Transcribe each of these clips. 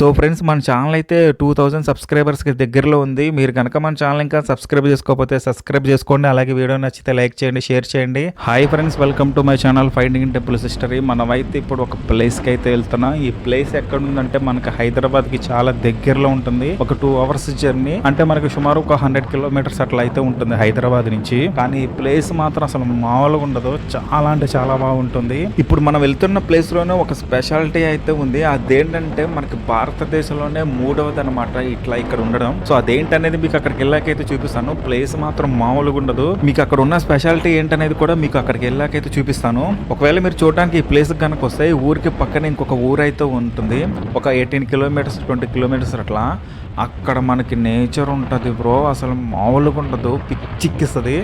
So friends మన channel అయితే two thousand సబ్స్క్రైబర్స్కి దగ్గరలో ఉంది. మీరు కనుక మన ఛానల్ ఇంకా సబ్స్క్రైబ్ చేసుకోకపోతే సబ్స్క్రైబ్ చేసుకోండి. అలాగే వీడియో నచ్చితే లైక్ చేయండి షేర్ చేయండి. Hi friends welcome to my channel finding temple history మనమైతే ఇప్పుడు ఒక ప్లేస్కి అయితే వెళ్తున్నాం. ఈ ప్లేస్ ఎక్కడ ఉందంటే మనకి హైదరాబాద్కి చాలా దగ్గరలో ఉంటుంది. ఒక టూ అవర్స్ జర్నీ అంటే మనకి సుమారు ఒక హండ్రెడ్ కిలోమీటర్స్ అట్లా అయితే ఉంటుంది హైదరాబాద్ నుంచి. కానీ ఈ ప్లేస్ మాత్రం అసలు మామూలుగా ఉండదు. చాలా అంటే చాలా బాగుంటుంది. ఇప్పుడు మనం వెళ్తున్న ప్లేస్లోనే ఒక స్పెషాలిటీ అయితే ఉంది. అదేంటంటే మనకి భారతదేశంలోనే మూడవది అనమాట ఇట్లా ఇక్కడ ఉండడం. సో అదేంటనేది మీకు అక్కడికి వెళ్ళాకైతే చూపిస్తాను. ప్లేస్ మాత్రం మామూలుగా ఉండదు. మీకు అక్కడ ఉన్న స్పెషాలిటీ ఏంటనేది కూడా మీకు అక్కడికి వెళ్ళాకైతే చూపిస్తాను. ఒకవేళ మీరు చూడడానికి ఈ ప్లేస్ కనుక వస్తే ఊరికి పక్కన ఇంకొక ఊరు అయితే ఉంటుంది. ఒక ఎయిటీన్ కిలోమీటర్స్ ట్వంటీ కిలోమీటర్స్ అట్లా. అక్కడ మనకి నేచర్ ఉంటుంది బ్రో. అసలు మామూలుగా ఉండదు. పిచ్చిక్కిస్తుంది.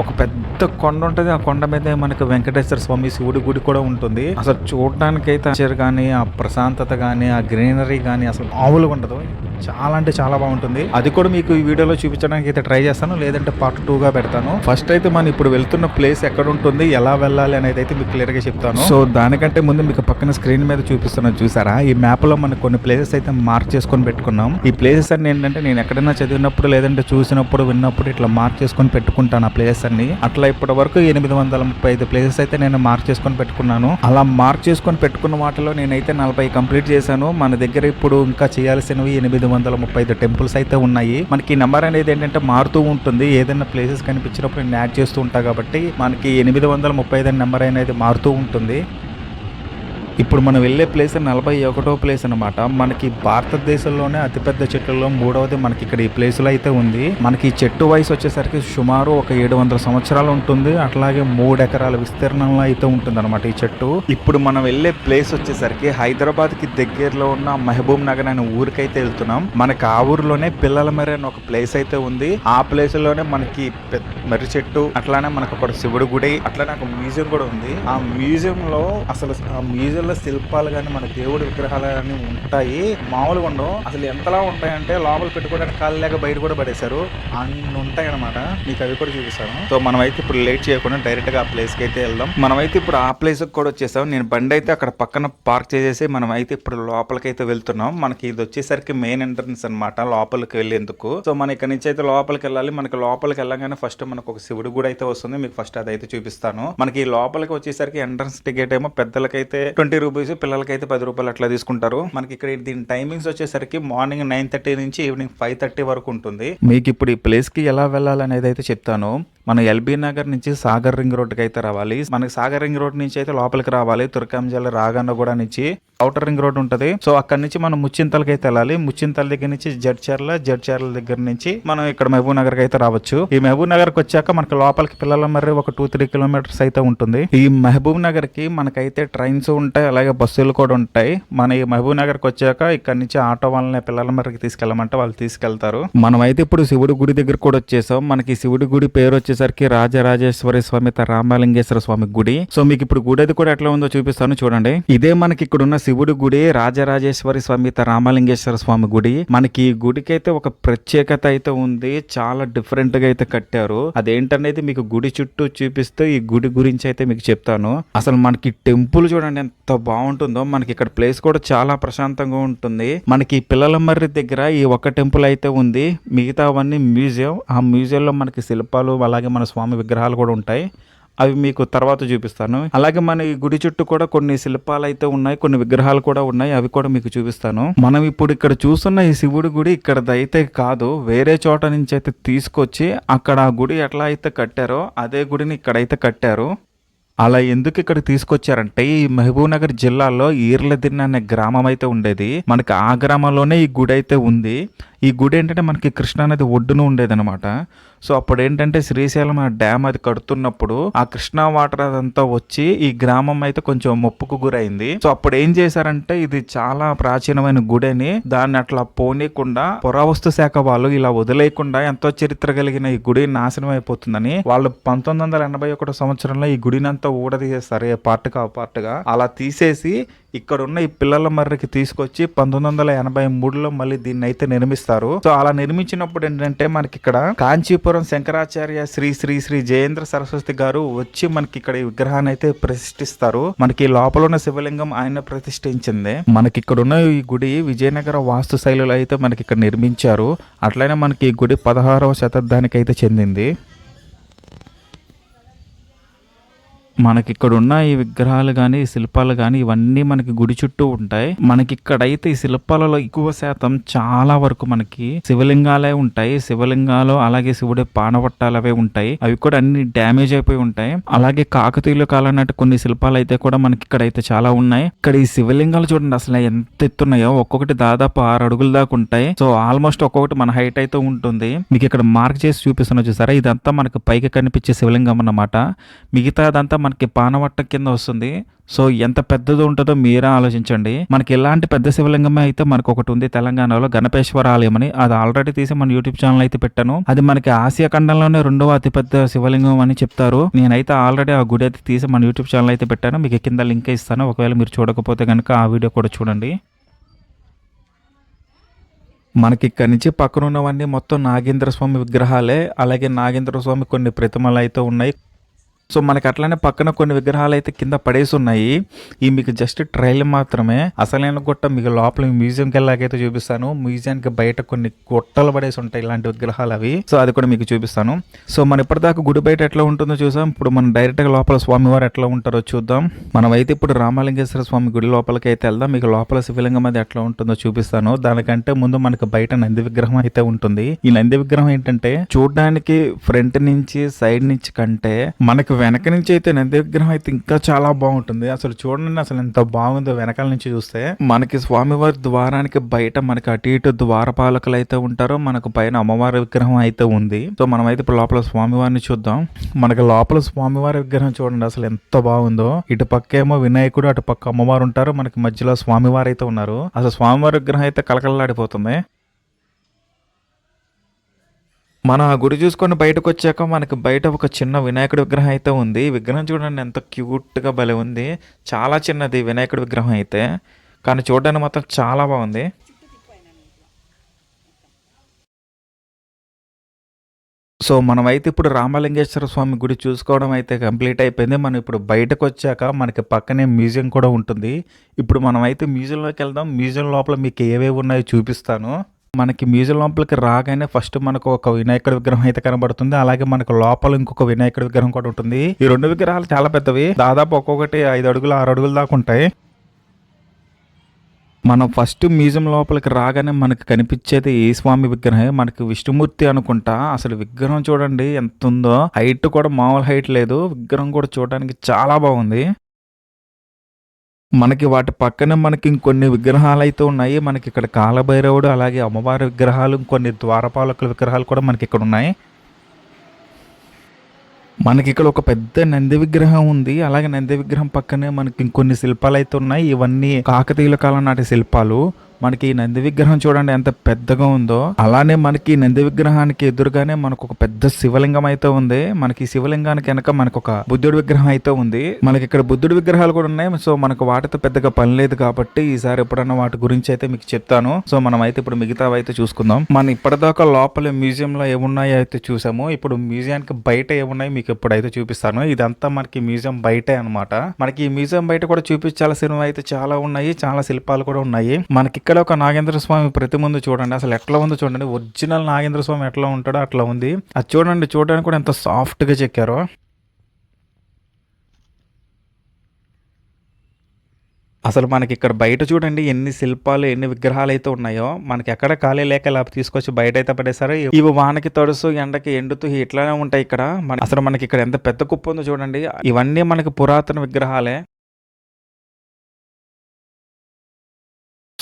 ఒక పెద్ద కొండ ఉంటుంది. ఆ కొండ మీద మనకి వెంకటేశ్వర స్వామి శివుడి గుడి కూడా ఉంటుంది. అసలు చూడడానికి అయితే కానీ ఆ ప్రశాంతత కానీ ఆ గ్రీనరీ కానీ అసలు మామూలుగా ఉండదు. చాలా అంటే చాలా బాగుంటుంది. అది కూడా మీకు ఈ వీడియోలో చూపించడానికి అయితే ట్రై చేస్తాను. లేదంటే పార్ట్ టూగా పెడతాను. ఫస్ట్ అయితే మనం ఇప్పుడు వెళ్తున్న ప్లేస్ ఎక్కడ ఉంటుంది ఎలా వెళ్ళాలి అనేది అయితే మీకు క్లియర్గా చెప్తాను. సో దానికంటే ముందు మీకు పక్కన స్క్రీన్ మీద చూపిస్తున్నాను చూసారా? ఈ మ్యాప్లో మనకు కొన్ని ప్లేసెస్ అయితే మార్క్ చేసుకొని పెట్టుకున్నాం. ఈ ప్లేసెస్ అన్ని ఏంటంటే నేను ఎక్కడైనా చదివినప్పుడు లేదంటే చూసినప్పుడు విన్నప్పుడు ఇట్లా మార్క్ చేసుకొని పెట్టుకుంటాను ఆ ప్లేసెస్ అన్ని. అట్లా ఇప్పటి వరకు ఎనిమిది వందల ముప్పై ఐదు ప్లేసెస్ అయితే నేను మార్క్ చేసుకొని పెట్టుకున్నాను. అలా మార్క్ చేసుకొని పెట్టుకున్న వాటిలో నేనైతే నలభై కంప్లీట్ చేశాను. మన దగ్గర ఇప్పుడు ఇంకా చేయాల్సినవి ఎనిమిది వందల ముప్పై ఐదు టెంపుల్స్ అయితే ఉన్నాయి. మనకి నెంబర్ అనేది ఏంటంటే మారుతూ ఉంటుంది. ఏదైనా ప్లేసెస్ కనిపించినప్పుడు నేను యాడ్ చేస్తూ ఉంటా కాబట్టి మనకి ఎనిమిది వందల ముప్పై ఐదు నెంబర్ అనేది మారుతూ ఉంటుంది. ఇప్పుడు మనం వెళ్ళే ప్లేస్ నలభై ఒకటో ప్లేస్ అనమాట మనకి భారతదేశంలోనే అతిపెద్ద చెట్లలో మూడవది మనకి ఇక్కడ ఈ ప్లేస్లో అయితే ఉంది. మనకి ఈ చెట్టు వయసు వచ్చేసరికి సుమారు ఒక ఏడు వందల సంవత్సరాలు ఉంటుంది. అట్లాగే మూడు ఎకరాల విస్తీర్ణంలో అయితే ఉంటుంది అనమాట ఈ చెట్టు. ఇప్పుడు మనం వెళ్ళే ప్లేస్ వచ్చేసరికి హైదరాబాద్కి దగ్గరలో ఉన్న మహబూబ్ నగర్ అనే ఊరికైతే వెళ్తున్నాం. మనకి ఆ ఊరిలోనే పిల్లల మర్రి అని ఒక ప్లేస్ అయితే ఉంది. ఆ ప్లేస్లోనే మనకి పెద్ద మర్రి చెట్టు అట్లానే మనకు ఒక శివుడు గుడి అట్లానే ఒక మ్యూజియం కూడా ఉంది. ఆ మ్యూజియం లో అసలు ఆ మ్యూజియం లో శిల్పాలు కానీ మన దేవుడి విగ్రహాలు కానీ ఉంటాయి. మామూలుగా ఉండవు. అసలు ఎంతలా ఉంటాయంటే లోపల పెట్టుకోవడానికి కాళ్ళు లేక బయట కూడా పడేశారు. అన్ని ఉంటాయి అనమాట మీకు అవి కూడా చూపిస్తాను. సో మనం అయితే ఇప్పుడు లేట్ చేయకుండా డైరెక్ట్గా ఆ ప్లేస్కి అయితే వెళ్దాం. మనమైతే ఇప్పుడు ఆ ప్లేస్ కూడా వచ్చేసాం. నేను బండి అయితే అక్కడ పక్కన పార్క్ చేసేసి మనం అయితే ఇప్పుడు లోపలికి అయితే వెళ్తున్నాం. మనకి ఇది వచ్చేసరికి మెయిన్ ఎంట్రన్స్ అన్నమాట లోపలికి వెళ్ళేందుకు. సో మన ఇక్కడ నుంచి అయితే లోపలికి వెళ్ళాలి. మనకి లోపలికి వెళ్ళగానే ఫస్ట్ మనకు ఒక శివుడు కూడా అయితే వస్తుంది. మీకు ఫస్ట్ అది అయితే చూపిస్తాను. మనకి లోపలికి వచ్చేసరికి ఎంట్రన్స్ టికెట్ ఏమో పెద్దలకైతే ట్వంటీ రూపీస్ పిల్లలకైతే పది రూపాయలు అట్లా తీసుకుంటారు. మనకి ఇక్కడ దీని టైమింగ్స్ వచ్చేసరికి మార్నింగ్ నైన్ థర్టీ నుంచి ఈవినింగ్ ఫైవ్ థర్టీ వరకు ఉంటుంది. మీకు ఇప్పుడు ఈ ప్లేస్కి ఎలా వెళ్ళాలనేది అయితే చెప్తాను. మన ఎల్బీ నగర్ నుంచి సాగర్ రింగ్ రోడ్కి అయితే రావాలి. మనకి సాగర్ రింగ్ రోడ్ నుంచి అయితే లోపలికి రావాలి. తుర్కాంజల్ రాగన్నగూడ నుంచి అవుటర్ రింగ్ రోడ్ ఉంటది. సో అక్కడ నుంచి మనం ముచ్చింతలకి అయితే వెళ్ళాలి. ముచ్చింతల దగ్గర నుంచి జడ్చర్ల జడ్చర్ల దగ్గర నుంచి మనం ఇక్కడ మహబూబ్ నగర్ అయితే రావచ్చు. ఈ మహబూబ్ నగర్కి వచ్చాక మనకి లోపలికి పిల్లల మరి ఒక టూ త్రీ కిలోమీటర్స్ అయితే ఉంటుంది. ఈ మహబూబ్ నగర్కి మనకైతే ట్రైన్స్ ఉంటాయి అలాగే బస్సులు కూడా ఉంటాయి. మన ఈ మహబూబ్ నగర్కి వచ్చాక ఇక్కడ నుంచి ఆటో వాళ్ళని పిల్లల మర్రికి తీసుకెళ్ళమంటే వాళ్ళు తీసుకెళ్తారు. మనం అయితే ఇప్పుడు శివుడి గుడి దగ్గర కూడా వచ్చేసాం. మనకి శివుడి గుడి పేరు వచ్చి వచ్చేసరికి రాజరాజేశ్వరి స్వామి రామలింగేశ్వర స్వామి గుడి. సో మీకు ఇప్పుడు గుడి అది కూడా ఎట్లా ఉందో చూపిస్తాను చూడండి. ఇదే మనకి ఇక్కడ ఉన్న శివుడి గుడి రాజరాజేశ్వరి స్వామి రామలింగేశ్వర స్వామి గుడి. మనకి ఈ గుడికి అయితే ఒక ప్రత్యేకత అయితే ఉంది. చాలా డిఫరెంట్గా అయితే కట్టారు. అదేంటనేది మీకు గుడి చుట్టూ చూపిస్తూ ఈ గుడి గురించి అయితే మీకు చెప్తాను. అసలు మనకి టెంపుల్ చూడండి ఎంత బాగుంటుందో. మనకి ఇక్కడ ప్లేస్ కూడా చాలా ప్రశాంతంగా ఉంటుంది. మనకి పిల్లల మర్రి దగ్గర ఈ ఒక్క టెంపుల్ అయితే ఉంది. మిగతావన్నీ మ్యూజియం. ఆ మ్యూజియంలో మనకి శిల్పాలు అలాగే మన స్వామి విగ్రహాలు కూడా ఉంటాయి. అవి మీకు తర్వాత చూపిస్తాను. అలాగే మన ఈ గుడి చుట్టూ కూడా కొన్ని శిల్పాలు అయితే ఉన్నాయి. కొన్ని విగ్రహాలు కూడా ఉన్నాయి. అవి కూడా మీకు చూపిస్తాను. మనం ఇప్పుడు ఇక్కడ చూస్తున్న ఈ శివుడి గుడి ఇక్కడ కాదు. వేరే చోట నుంచి అయితే తీసుకొచ్చి అక్కడ ఆ గుడి ఎట్లా అయితే కట్టారో అదే గుడిని ఇక్కడైతే కట్టారు. అలా ఎందుకు ఇక్కడ తీసుకొచ్చారంటే ఈ మహబూబ్ నగర్ జిల్లాలో ఈర్లదిన్న అనే గ్రామం అయితే ఉండేది. మనకి ఆ గ్రామంలోనే ఈ గుడి అయితే ఉంది. ఈ గుడి ఏంటంటే మనకి కృష్ణా నది ఒడ్డున ఉండేది అనమాట సో అప్పుడు ఏంటంటే శ్రీశైలం ఆ డ్యామ్ అది కడుతున్నప్పుడు ఆ కృష్ణా వాటర్ అదంతా వచ్చి ఈ గ్రామం అయితే కొంచెం ముప్పుకు గురైంది. సో అప్పుడు ఏం చేశారంటే ఇది చాలా ప్రాచీనమైన గుడి అని దాన్ని అట్లా పోనీయకుండా పురావస్తు శాఖ వాళ్ళు ఇలా వదిలేయకుండా ఎంతో చరిత్ర కలిగిన ఈ గుడి నాశనం అయిపోతుందని వాళ్ళు పంతొమ్మిది వందల ఎనభై ఒకటో సంవత్సరంలో ఈ గుడిని అంతా ఊడ తీసేస్తారు ఏ పార్ట్ ఆ పార్ట్గా అలా తీసేసి ఇక్కడ ఉన్న ఈ పిల్లల మర్రికి తీసుకొచ్చి పంతొమ్మిది వందల ఎనభై మూడులో మళ్ళీ దీన్ని అయితే నిర్మిస్తారు. సో అలా నిర్మించినప్పుడు ఏంటంటే మనకి ఇక్కడ కాంచీపురం శంకరాచార్య శ్రీ శ్రీ శ్రీ జయేంద్ర సరస్వతి గారు వచ్చి మనకి ఇక్కడ ఈ విగ్రహాన్ని అయితే ప్రతిష్ఠిస్తారు. మనకి లోపల ఉన్న శివలింగం ఆయన ప్రతిష్ఠించింది. మనకి ఇక్కడ ఉన్న ఈ గుడి విజయనగర వాస్తు శైలిలో అయితే మనకి ఇక్కడ నిర్మించారు. అట్లనే మనకి ఈ గుడి పదహారవ శతాబ్దానికి అయితే చెందింది. మనకి ఇక్కడ ఉన్న ఈ విగ్రహాలు కానీ శిల్పాలు కానీ ఇవన్నీ మనకి గుడి చుట్టూ ఉంటాయి. మనకి ఇక్కడైతే ఈ శిల్పాలలో ఎక్కువ శాతం చాలా వరకు మనకి శివలింగాలే ఉంటాయి. శివలింగాలు అలాగే శివుడి పానవట్టాలు అవే ఉంటాయి. అవి కూడా అన్ని డ్యామేజ్ అయిపోయి ఉంటాయి. అలాగే కాకతీయుల కాలం నాటి కొన్ని శిల్పాలు అయితే కూడా మనకి ఇక్కడ అయితే చాలా ఉన్నాయి. ఇక్కడ ఈ శివలింగాలు చూడండి అసలు ఎంత ఎత్తున్నాయో. ఒక్కొక్కటి దాదాపు ఆరు అడుగుల దాకా ఉంటాయి. సో ఆల్మోస్ట్ ఒక్కొక్కటి మన హైట్ అయితే ఉంటుంది. మీకు ఇక్కడ మార్క్ చేసి చూపిస్తున్నా చూసారా? ఇదంతా మనకి పైకి కనిపించే శివలింగం అన్నమాట. మిగతాదంతా మనకి పానవట్ట కింద వస్తుంది. సో ఎంత పెద్దది ఉంటుందో మీరే ఆలోచించండి. మనకి ఎలాంటి పెద్ద శివలింగమే అయితే మనకు ఒకటి ఉంది తెలంగాణలో గణపేశ్వర ఆలయం అని అది ఆల్రెడీ తీసి మన యూట్యూబ్ ఛానల్ అయితే పెట్టాను. అది మనకి ఆసియా ఖండంలోనే రెండవ అతిపెద్ద శివలింగం అని చెప్తారు. నేనైతే ఆల్రెడీ ఆ గుడి అయితే తీసి మన యూట్యూబ్ ఛానల్ అయితే పెట్టాను. మీకు కింద లింక్ ఇస్తాను. ఒకవేళ మీరు చూడకపోతే కనుక ఆ వీడియో కూడా చూడండి. మనకి ఇక్కడి నుంచి పక్కన ఉన్నవన్నీ మొత్తం నాగేంద్ర స్వామి విగ్రహాలే. అలాగే నాగేంద్ర స్వామి కొన్ని ప్రతిమలు అయితే ఉన్నాయి. సో మనకి అట్లానే పక్కన కొన్ని విగ్రహాలు అయితే కింద పడేసి ఉన్నాయి. ఈ మీకు జస్ట్ ట్రైల్ మాత్రమే. అసలైన గుట్ట మీకు లోపల మ్యూజియంకి వెళ్ళాకైతే చూపిస్తాను. మ్యూజియానికి బయట కొన్ని గుట్టలు పడేసి ఉంటాయి ఇలాంటి విగ్రహాలు అవి. సో అది కూడా మీకు చూపిస్తాను. సో మన ఇప్పటిదాకా గుడి బయట ఎట్లా ఉంటుందో చూసాం. ఇప్పుడు మనం డైరెక్ట్గా లోపల స్వామివారు ఎట్లా ఉంటారో చూద్దాం. మనం అయితే ఇప్పుడు రామలింగేశ్వర స్వామి గుడి లోపలికి అయితే వెళ్దాం. మీకు లోపల శివలింగం అది ఎట్లా ఉంటుందో చూపిస్తాను. దానికంటే ముందు మనకి బయట నంది విగ్రహం అయితే ఉంటుంది. ఈ నంది విగ్రహం ఏంటంటే చూడడానికి ఫ్రంట్ నుంచి సైడ్ నుంచి కంటే మనకి వెనక నుంచి అయితే నంది విగ్రహం అయితే ఇంకా చాలా బాగుంటుంది. అసలు చూడండి అసలు ఎంత బాగుందో వెనకాల నుంచి చూస్తే. మనకి స్వామివారి ద్వారానికి బయట మనకి అటు ఇటు ద్వారపాలకులు అయితే ఉంటారో. మనకు పైన అమ్మవారి విగ్రహం అయితే ఉంది. సో మనం అయితే ఇప్పుడు లోపల స్వామివారిని చూద్దాం. మనకి లోపల స్వామివారి విగ్రహం చూడండి అసలు ఎంత బాగుందో. ఇటు పక్కేమో వినాయకుడు అటు పక్క అమ్మవారు ఉంటారు. మనకి మధ్యలో స్వామివారు అయితే ఉన్నారు. అసలు స్వామివారి విగ్రహం అయితే కలకలలాడిపోతుంది మనం ఆ గుడి చూసుకొని బయటకు వచ్చాక మనకి బయట ఒక చిన్న వినాయకుడి విగ్రహం అయితే ఉంది. విగ్రహం చూడండి ఎంత క్యూట్గా భలే ఉంది. చాలా చిన్నది వినాయకుడి విగ్రహం అయితే. కానీ చూడడానికి మాత్రం చాలా బాగుంది. సో మనమైతే ఇప్పుడు రామలింగేశ్వర స్వామి గుడి చూసుకోవడం అయితే కంప్లీట్ అయిపోయింది. మనం ఇప్పుడు బయటకు వచ్చాక మనకి పక్కనే మ్యూజియం కూడా ఉంటుంది. ఇప్పుడు మనం అయితే మ్యూజియంలోకి వెళ్దాం. మ్యూజియం లోపల మీకు ఏవేవి ఉన్నాయో చూపిస్తాను. మనకి మ్యూజియం లోపలికి రాగానే ఫస్ట్ మనకు ఒక వినాయకుడి విగ్రహం అయితే కనబడుతుంది. అలాగే మనకు లోపల ఇంకొక వినాయకుడి విగ్రహం కూడా ఉంటుంది. ఈ రెండు విగ్రహాలు చాలా పెద్దవి. దాదాపు ఒక్కొక్కటి ఐదు అడుగులు ఆరు అడుగుల దాకా ఉంటాయి. మనం ఫస్ట్ మ్యూజియం లోపలికి రాగానే మనకి కనిపించేది ఈ స్వామి విగ్రహం? మనకి విష్ణుమూర్తి అనుకుంటా. అసలు విగ్రహం చూడండి ఎంత ఉందో. హైట్ కూడా మామూలు హైట్ లేదు. విగ్రహం కూడా చూడడానికి చాలా బాగుంది. మనకి వాటి పక్కన మనకి ఇంకొన్ని విగ్రహాలు అయితే ఉన్నాయి. మనకి ఇక్కడ కాలభైరవుడు అలాగే అమ్మవారి విగ్రహాలు కొన్ని ద్వారపాలకుల విగ్రహాలు కూడా మనకి ఇక్కడ ఉన్నాయి. మనకి ఇక్కడ ఒక పెద్ద నంది విగ్రహం ఉంది. అలాగే నంది విగ్రహం పక్కనే మనకి ఇంకొన్ని శిల్పాలు అయితే ఉన్నాయి. ఇవన్నీ కాకతీయుల కాలం నాటి శిల్పాలు. మనకి ఈ నంది విగ్రహం చూడండి ఎంత పెద్దగా ఉందో. అలానే మనకి నంది విగ్రహానికి ఎదురుగానే మనకు ఒక పెద్ద శివలింగం అయితే ఉంది. మనకి శివలింగానికి వెనక మనకు ఒక బుద్ధుడి విగ్రహం అయితే ఉంది. మనకి ఇక్కడ బుద్ధుడి విగ్రహాలు కూడా ఉన్నాయి. సో మనకు వాటితో పెద్దగా పని లేదు కాబట్టి ఈసారి ఎప్పుడన్నా వాటి గురించి అయితే మీకు చెప్తాను. సో మనం అయితే ఇప్పుడు మిగతావి అయితే చూసుకుందాం. మనం ఇప్పటిదాకా లోపల మ్యూజియం లో ఏమున్నాయో అయితే చూసాము. ఇప్పుడు మ్యూజియానికి బయట ఏమున్నాయి మీకు ఎప్పుడైతే చూపిస్తాను. ఇదంతా మనకి మ్యూజియం బయటే అన్నమాట. మనకి ఈ మ్యూజియం బయట కూడా చూపించాల్సినవి అయితే చాలా ఉన్నాయి. చాలా శిల్పాలు కూడా ఉన్నాయి. మనకి ఇక్కడ ఒక నాగేంద్ర స్వామి ప్రతి ముందు చూడండి. అసలు ఎట్లా ఉందో చూడండి. ఒరిజినల్ నాగేంద్ర స్వామి ఎట్లా ఉంటాడో అట్లా ఉంది. అది చూడండి చూడడానికి కూడా ఎంత సాఫ్ట్గా చెక్కారో. అసలు మనకి ఇక్కడ బయట చూడండి ఎన్ని శిల్పాలు ఎన్ని విగ్రహాలు అయితే ఉన్నాయో. మనకి ఎక్కడ ఖాళీ లేక ఇలా తీసుకొచ్చి బయట అయితే పడేసారు ఇవి వానకి తడుసు ఎండకి ఎండుతూ ఇట్లానే ఉంటాయి ఇక్కడ. అసలు మనకి ఇక్కడ ఎంత పెద్ద కుప్ప ఉందో చూడండి. ఇవన్నీ మనకి పురాతన విగ్రహాలే.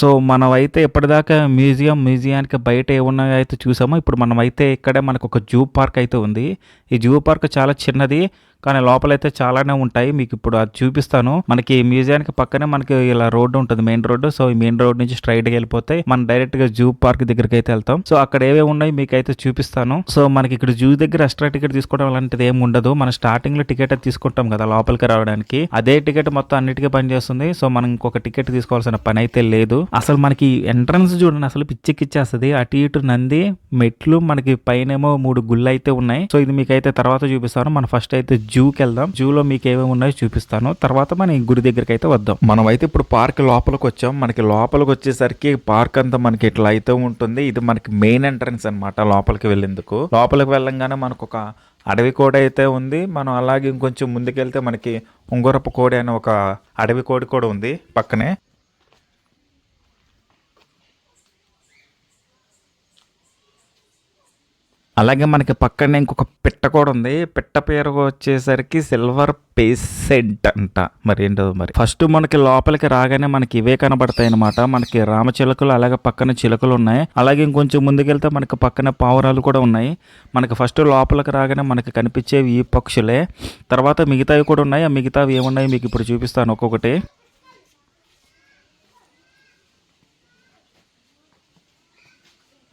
సో మనమైతే ఇప్పటిదాకా మ్యూజియం మ్యూజియానికి బయట ఏమున్నాయో అయితే చూసామో. ఇప్పుడు మనమైతే ఇక్కడే మనకు ఒక జూ పార్క్ అయితే ఉంది. ఈ జూ పార్క్ చాలా చిన్నది. కానీ లోపలైతే చాలానే ఉంటాయి. మీకు ఇప్పుడు అది చూపిస్తాను. మనకి మ్యూజియానికి పక్కనే మనకి ఇలా రోడ్డు ఉంటుంది. Main road. సో ఈ మెయిన్ రోడ్ నుంచి స్ట్రైట్గా వెళ్ళిపోతే మనం డైరెక్ట్గా జూ పార్క్ దగ్గరికి అయితే వెళ్తాం. సో అక్కడ ఏవే ఉన్నాయి మీకు అయితే చూపిస్తాను. సో మనకి ఇక్కడ జూ దగ్గర ఎక్స్ట్రా టికెట్ తీసుకోవడం అలాంటిది ఏమి ఉండదు. మనం స్టార్టింగ్లో టికెట్ తీసుకుంటాం కదా లోపలికి రావడానికి. అదే టికెట్ మొత్తం అన్నిటికీ పనిచేస్తుంది. సో మనం ఇంకొక టికెట్ తీసుకోవాల్సిన పని అయితే లేదు. అసలు మనకి ఎంట్రన్స్ చూడండి. అసలు పిచ్చెక్కిచ్చేస్తుంది. అటు ఇటు నంది మెట్లు మనకి పైనేమో మూడు గుళ్ళు అయితే ఉన్నాయి. సో ఇది మీకు అయితే తర్వాత చూపిస్తాను. మనం ఫస్ట్ అయితే జూకి వెళ్దాం జూలో మీకు ఏమేమి ఉన్నాయో చూపిస్తాను. తర్వాత మన గుడి దగ్గరికి అయితే వద్దాం. మనం అయితే ఇప్పుడు పార్క్ లోపలికి వచ్చాం మనకి లోపలికి వచ్చేసరికి పార్క్ అంతా మనకి ఇట్లా అయితే ఉంటుంది. ఇది మనకి మెయిన్ ఎంట్రన్స్ అన్నమాట లోపలికి వెళ్ళేందుకు. లోపలికి వెళ్ళంగానే మనకు ఒక అడవి కోడి అయితే ఉంది. మనం అలాగే ఇంకొంచెం ముందుకెళ్తే మనకి ఉంగరపు కోడి అనే ఒక అడవి కోడి కూడా ఉంది పక్కనే. అలాగే మనకి పక్కనే ఇంకొక పిట్ట కూడా ఉంది. పిట్ట పేరు వచ్చేసరికి సిల్వర్ పేసెంట్ అంట. మరి ఏంటో మరి. ఫస్ట్ మనకి లోపలికి రాగానే మనకి ఇవే కనబడతాయి అనమాట మనకి రామ చిలకలు అలాగే పక్కన చిలుకలు ఉన్నాయి. అలాగే ఇంకొంచెం ముందుకెళ్తే మనకి పక్కన పావురాలు కూడా ఉన్నాయి. మనకి ఫస్ట్ లోపలికి రాగానే మనకి కనిపించేవి ఈ పక్షులే. తర్వాత మిగతావి కూడా ఉన్నాయి. ఆ మిగతావి ఏమున్నాయి మీకు ఇప్పుడు చూపిస్తాను ఒక్కొక్కటి.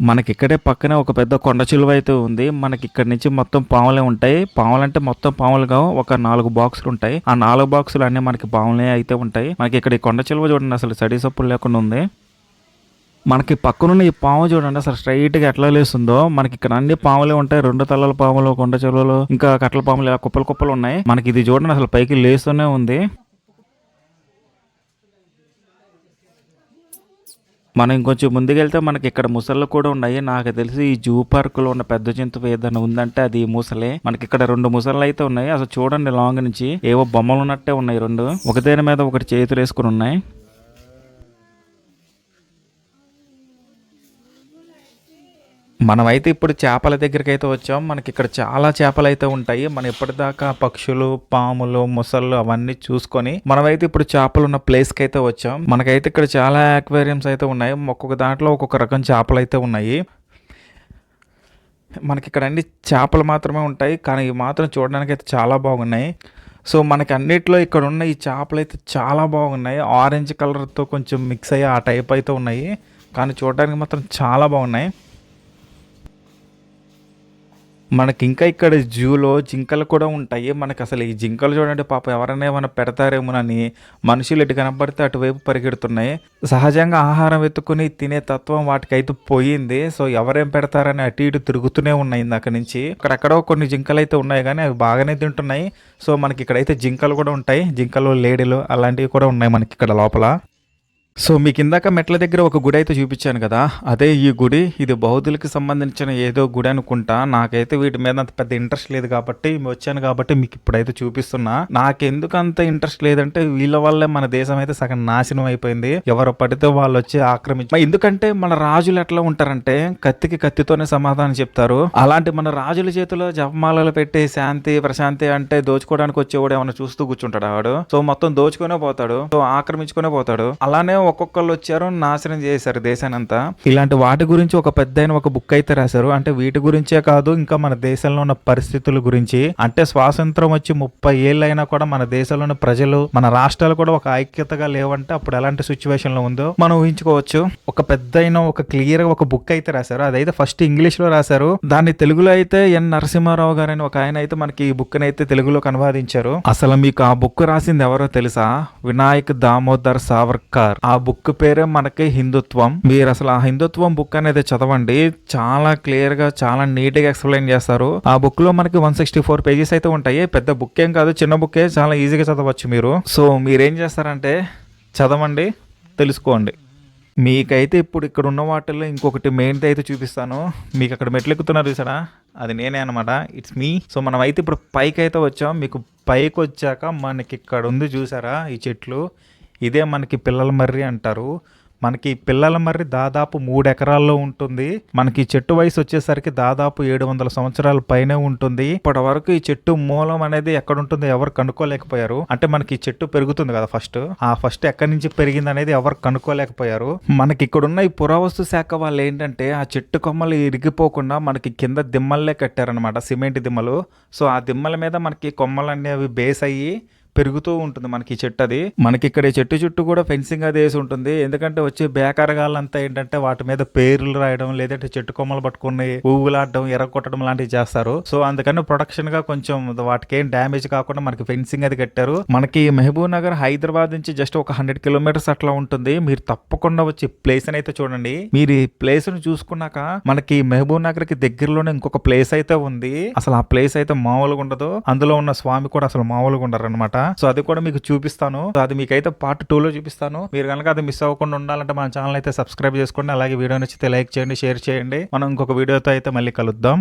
మనకి ఇక్కడే పక్కనే ఒక పెద్ద కొండ చిలువ అయితే ఉంది. మనకి ఇక్కడ నుంచి మొత్తం పాములే ఉంటాయి. పాములు అంటే మొత్తం పాములుగా ఒక నాలుగు బాక్సులు ఉంటాయి. ఆ నాలుగు బాక్సులు అన్ని మనకి పాములే అయితే ఉంటాయి. మనకి ఇక్కడ ఈ కొండ చిలువ చూడండి. అసలు సడీ సప్పులు లేకుండా ఉంది. మనకి పక్కనున్న ఈ పాము చూడండి. అసలు స్ట్రైట్గా ఎట్లా లేస్తుందో. మనకి ఇక్కడ అన్ని పాములే ఉంటాయి. రెండు తలల పాములు కొండ చెరువులు ఇంకా కట్టల పాములు ఇలా కుప్పలు కుప్పలు ఉన్నాయి. మనకి ఇది చూడండి. అసలు పైకి లేస్తూనే ఉంది. మనం ఇంకొంచెం ముందుకెళ్తే మనకి ఇక్కడ ముసళ్ళు కూడా ఉన్నాయి. నాకు తెలిసి ఈ జూ పార్క్లో ఉన్న పెద్ద జంతువు ఏదైనా ఉందంటే అది ముసలే. మనకి ఇక్కడ రెండు ముసళ్ళు అయితే ఉన్నాయి. అసలు చూడండి లాంగ్ నుంచి ఏవో బొమ్మలు ఉన్నట్టే ఉన్నాయి రెండు. ఒకదాని మీద ఒకటి చేతులు వేసుకుని ఉన్నాయి. మనమైతే ఇప్పుడు చేపల దగ్గరికి అయితే వచ్చాం. మనకి ఇక్కడ చాలా చేపలు అయితే ఉంటాయి. మనం ఇప్పటిదాకా పక్షులు పాములు ముసళ్ళు అవన్నీ చూసుకొని మనమైతే ఇప్పుడు చేపలు ఉన్న ప్లేస్కి అయితే వచ్చాం. మనకైతే ఇక్కడ చాలా అక్వేరియంస్ అయితే ఉన్నాయి. ఒక్కొక్క దాంట్లో ఒక్కొక్క రకం చేపలు అయితే ఉన్నాయి. మనకి ఇక్కడ అన్ని చేపలు మాత్రమే ఉంటాయి. కానీ ఇవి మాత్రం చూడడానికి అయితే చాలా బాగున్నాయి. సో మనకి అన్నిట్లో ఇక్కడ ఉన్న ఈ చేపలు అయితే చాలా బాగున్నాయి. ఆరెంజ్ కలర్తో కొంచెం మిక్స్ అయ్యి ఆ టైప్ అయితే ఉన్నాయి. కానీ చూడడానికి మాత్రం చాలా బాగున్నాయి. మనకి ఇంకా ఇక్కడ జూలో జింకలు కూడా ఉంటాయి. మనకి అసలు ఈ జింకలు చూడండి పాప ఎవరైనా ఏమైనా పెడతారేమోనని మనుషులు ఎటు కనపడితే అటువైపు పరిగెడుతున్నాయి. సహజంగా ఆహారం వెతుకుని తినే తత్వం వాటికైతే పోయింది. సో ఎవరేం పెడతారని అటు ఇటు తిరుగుతూనే ఉన్నాయి ఇందాక నుంచి. అక్కడెక్కడో కొన్ని జింకలు అయితే ఉన్నాయి కానీ అవి బాగానే తింటున్నాయి. సో మనకి ఇక్కడైతే జింకలు కూడా ఉంటాయి. జింకలు లేడీలు అలాంటివి కూడా ఉన్నాయి మనకి ఇక్కడ లోపల. సో మీకు ఇందాక మెట్ల దగ్గర ఒక గుడి అయితే చూపించాను కదా అదే ఈ గుడి. ఇది బౌద్ధులకి సంబంధించిన ఏదో గుడి అనుకుంటా. నాకైతే వీటి మీద అంత పెద్ద ఇంట్రెస్ట్ లేదు కాబట్టి వచ్చాను కాబట్టి మీకు ఇప్పుడైతే చూపిస్తున్నా. నాకెందుకు అంత ఇంట్రెస్ట్ లేదంటే వీళ్ళ వల్లే మన దేశం అయితే సగం నాశనం అయిపోయింది. ఎవరు పడితే వాళ్ళు వచ్చి ఆక్రమించి ఎందుకంటే మన రాజులు ఎట్లా ఉంటారంటే కత్తికి కత్తితోనే సమాధానం చెప్తారు. అలాంటి మన రాజుల చేతిలో జపమాలలు పెట్టి శాంతి ప్రశాంతి అంటే దోచుకోవడానికి వచ్చేవాడు ఏమైనా చూస్తూ కూర్చుంటాడు వాడు? సో మొత్తం దోచుకునే పోతాడు. సో ఆక్రమించుకునే పోతాడు. అలానే ఒక్కొక్కళ్ళు వచ్చారు నాశనం చేశారు దేశాన్ని అంతా ఇలాంటి వాటి గురించి ఒక పెద్ద ఒక బుక్ అయితే రాశారు. అంటే వీటి గురించే కాదు ఇంకా మన దేశంలో ఉన్న పరిస్థితుల గురించి. అంటే స్వాతంత్రం వచ్చి ముప్పై ఏళ్ళు అయినా కూడా మన దేశంలోని ప్రజలు మన రాష్ట్రాలు కూడా ఒక ఐక్యతగా లేవంటే అప్పుడు ఎలాంటి సిచ్యువేషన్లో ఉందో మనం ఊహించుకోవచ్చు. ఒక పెద్ద ఒక క్లియర్గా ఒక బుక్ అయితే రాశారు. అదైతే ఫస్ట్ ఇంగ్లీష్లో రాశారు. దాన్ని తెలుగులో అయితే ఎన్. నరసింహారావు గారు అని ఒక ఆయన అయితే మనకి ఈ బుక్ అయితే తెలుగులో అనువాదించారు అసలు మీకు ఆ బుక్ రాసింది ఎవరో తెలుసా? వినాయక్ దామోదర్ సావర్కర్. ఆ బుక్ పేరే మనకి హిందుత్వం. మీరు అసలు ఆ హిందుత్వం బుక్ అనేది చదవండి. చాలా క్లియర్గా చాలా నీట్గా ఎక్స్ప్లెయిన్ చేస్తారు. ఆ బుక్లో మనకి వన్ సిక్స్టీ ఫోర్ పేజెస్ అయితే ఉంటాయి. పెద్ద బుక్ ఏం కాదు చిన్న బుక్కే చాలా ఈజీగా చదవచ్చు మీరు. సో మీరేం చేస్తారంటే చదవండి తెలుసుకోండి. మీకైతే ఇప్పుడు ఇక్కడ ఉన్న వాటిల్లో ఇంకొకటి మెయిన్ అయితే చూపిస్తాను. మీకు అక్కడ మెట్లు ఎక్కుతున్నారు చూసారా? అది నేనే అనమాట ఇట్స్ మీ సో మనం అయితే ఇప్పుడు పైకి అయితే వచ్చాం. మీకు పైకి వచ్చాక మనకి ఇక్కడ ఉంది చూసారా? ఈ చెట్లు. ఇదే మనకి పిల్లల మర్రి అంటారు. మనకి పిల్లల మర్రి దాదాపు మూడు ఎకరాల్లో ఉంటుంది. మనకి చెట్టు వయసు వచ్చేసరికి దాదాపు ఏడు వందల సంవత్సరాల పైనే ఉంటుంది. ఇప్పటి వరకు ఈ చెట్టు మూలం అనేది ఎక్కడ ఉంటుందో ఎవరు కనుక్కోలేకపోయారు. అంటే మనకి ఈ చెట్టు పెరుగుతుంది కదా ఫస్ట్ ఆ ఫస్ట్ ఎక్కడి నుంచి పెరిగింది అనేది ఎవరు కనుక్కోలేకపోయారు. మనకి ఇక్కడున్న ఈ పురావస్తు శాఖ వాళ్ళు ఏంటంటే ఆ చెట్టు కొమ్మలు ఇరిగిపోకుండా మనకి కింద దిమ్మల్లే కట్టారనమాట సిమెంట్ దిమ్మలు. సో ఆ దిమ్మల మీద మనకి కొమ్మలు అనేవి బేస్ అయ్యి పెరుగుతూ ఉంటుంది మనకి ఈ చెట్టు అది. మనకి ఇక్కడ ఈ చెట్టు చుట్టూ కూడా ఫెన్సింగ్ అది వేసి ఉంటుంది. ఎందుకంటే వచ్చే బేకారగాళ్ళంతా ఏంటంటే వాటి మీద పేర్లు రాయడం లేదంటే చెట్టు కొమ్మలు పట్టుకుని పువ్వులాడడం ఎర్రగొట్టడం లాంటివి చేస్తారు. సో అందుకని ప్రొడక్షన్గా కొంచెం వాటికి ఏం డ్యామేజ్ కాకుండా మనకి ఫెన్సింగ్ అది కట్టారు. మనకి మహబూబ్ నగర్ హైదరాబాద్ నుంచి జస్ట్ ఒక హండ్రెడ్ కిలోమీటర్స్ అట్లా ఉంటుంది. మీరు తప్పకుండా వచ్చి ప్లేస్ అయితే చూడండి. మీరు ఈ ప్లేస్ను చూసుకున్నాక మనకి మహబూబ్ నగర్కి దగ్గరలోనే ఇంకొక ప్లేస్ అయితే ఉంది. అసలు ఆ ప్లేస్ అయితే మామూలుగా ఉండదు. అందులో ఉన్న స్వామి కూడా అసలు మామూలుగా ఉండరు అనమాట సో అది కూడా మీకు చూపిస్తాను. సో అది మీకైతే పార్ట్ టూ లో చూపిస్తాను. మీరు కనుక అది మిస్ అవ్వకుండా ఉండాలంటే మన ఛానల్ అయితే సబ్స్క్రైబ్ చేసుకోండి. అలాగే వీడియో నచ్చితే లైక్ చేయండి షేర్ చేయండి. మనం ఇంకొక వీడియోతో అయితే మళ్ళీ కలుద్దాం.